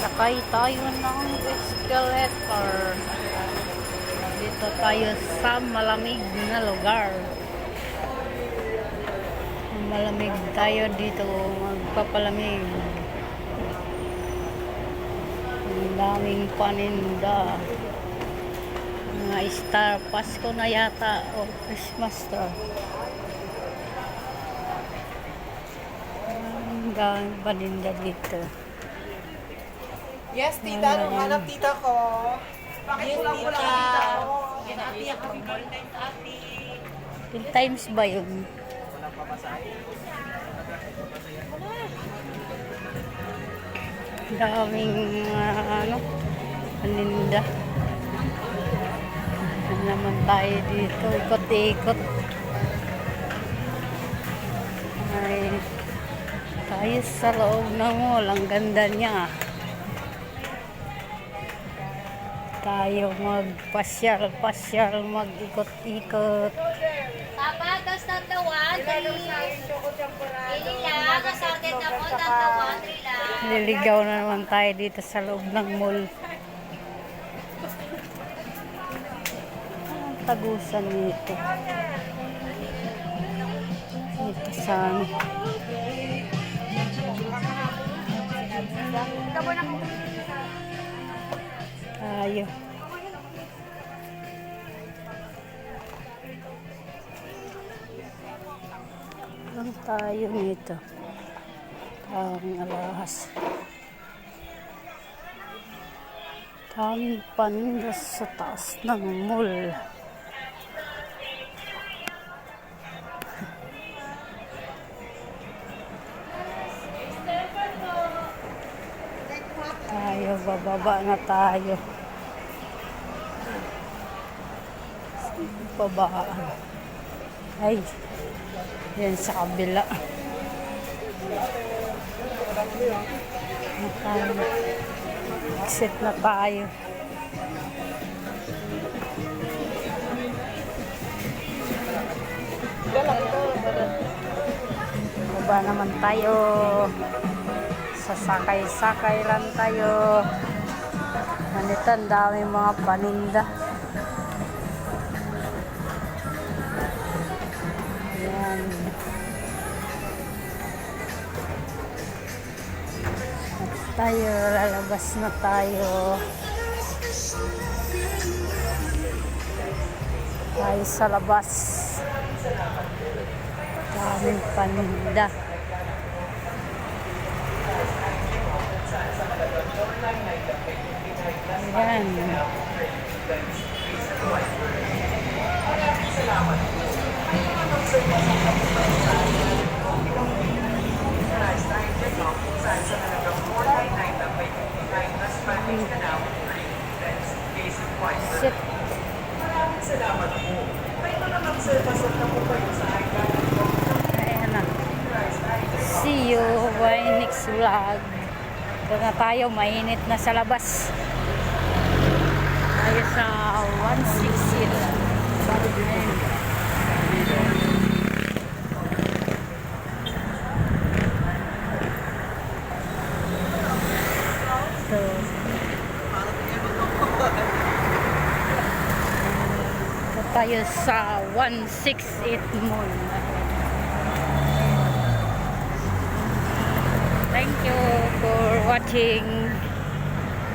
Sakay tayo ng escalator. Dito tayo sa malamig na lugar. Malamig tayo dito. Magpapalamig. Ang daming paninda. Mga star. Pasko na yata. O Christmas star. Ang daming paninda dito. Yes, tita. Anong hanap tita ko? Bakit kulang-kulang ang tita ko? Ati, happy Valentine's, ati. Ilang times ba yun? Daming ah, ano, paninda. Ano naman tayo dito, ikot-ikot. Ay, tayo sa loob ng mall, ang ganda niya. Tayo magpasyal-pasyal, mag-ikot-ikot. Tapagas ng tawan, Pili lang, kasagit na naman tayo dito sa loob ng mall. Ang tagusan nito. Dito sa ano. Tayo. Lang tayo nito. Ang alahas. Daming paninda sa taas ng mall. Tayo, bababa na tayo. Babaan. Ay, yan sa kabila. Na tayo. Exit na tayo. Baba naman tayo. Sasakay-sakay lang tayo. Ganito, dami mga paninda. Tayo, lalabas na tayo. Tayo sa labas. Daming paninda. Ayan. Shit. Ayan na. See you by next vlog. Ito na tayo, mainit na sa labas. Tayo sa 160. Ayan. Tayo sa 168 Mall. Thank you for watching.